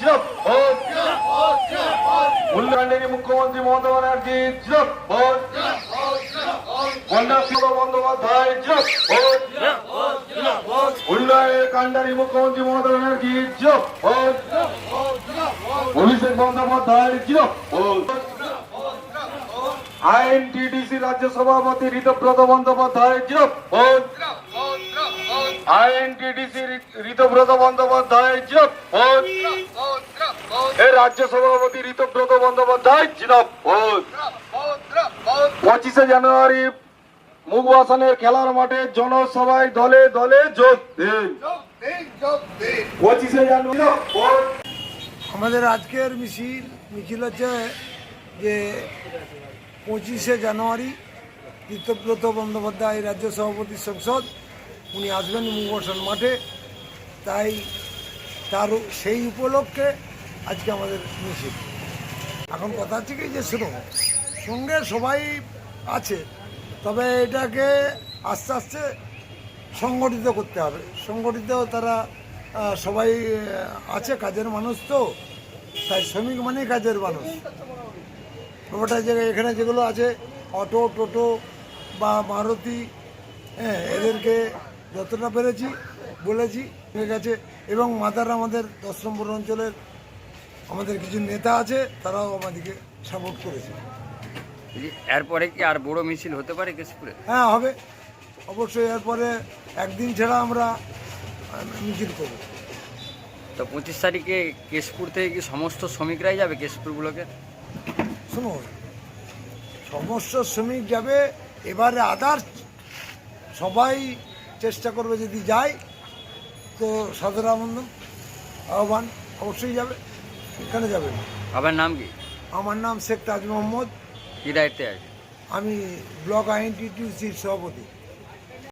জিন্দাবাদ উল্লান্ডের মুখ্যমন্ত্রী মমতা ব্যানার্জি জিন্দাবাদ কন্যাশ্রী বন্দ্যোপাধ্যায় জিন্দাবাদ উল্লায়ের কান্ডারি মুখ্যমন্ত্রী মমতা ব্যানার্জি জিন্দাবাদ অভিষেক বন্দ্যোপাধ্যায় জিন্দাবাদ আইএনটিডিসি রাজ্য সভাপতি ঋতব্রত বন্দ্যোপাধ্যায় জিন্দাবাদ আইএনটিডিসি ঋতব্রত বন্দ্যোপাধ্যায় জিন্দাবাদ রাজ্য সভাপতি ঋতব্রত বন্দ্যোপাধ্যায় জিন্দাবাদ পঁচিশে জানুয়ারি মুখবাসনের খেলার মাঠে জনসভায় দলে দলে যোগ আমাদের আজকের মিছিল মিছিল হচ্ছে যে পঁচিশে জানুয়ারি তীর্থব্রত বন্দ্যোপাধ্যায় রাজ্য সভাপতি সংসদ, উনি আসবেন মুগবর্ষণ মাঠে। তাই তার সেই উপলক্ষে আজকে আমাদের মিছিল। এখন কথা হচ্ছে কি যে শুনো, সঙ্গে সবাই আছে, তবে এটাকে আস্তে আস্তে সংগঠিত করতে হবে। সংগঠিত তারা সবাই আছে, কাজের মানুষ তো, তাই শ্রমিক মানে কাজের মানুষ। ব্যাপারটা যে এখানে যেগুলো আছে, অটো, টোটো বা মারুতি হ্যাঁ এদেরকে যতটা পেরেছি, বলেছি, ঠিক আছে, এবং মাদার আমাদের দশ নম্বর অঞ্চলের আমাদের কিছু নেতা আছে তারাও আমাদেরকে সাপোর্ট করেছে। এরপরে কি আর বড় মিছিল হতে পারে কেশপুরে? হ্যাঁ হবে। অবশ্যই এরপরে একদিন ছাড়া আমরা মিছিল করব। তো পঁচিশ তারিখে কেশপুর থেকে কি সমস্ত শ্রমিকরাই যাবে কেশপুরগুলোকে? শুনো সমস্ত শ্রমিক যাবে এবারে আদার্স সবাই চেষ্টা করবে যদি যায় তো আমন্ত্রণ আহ্বান অবশ্যই যাবে। কেন যাবেন? আপনার নাম কি? আমার নাম শেখ তাজ মোহাম্মদ কি দায়িত্বে আছে আমি ব্লক আইএনটিটিউসির সভাপতি।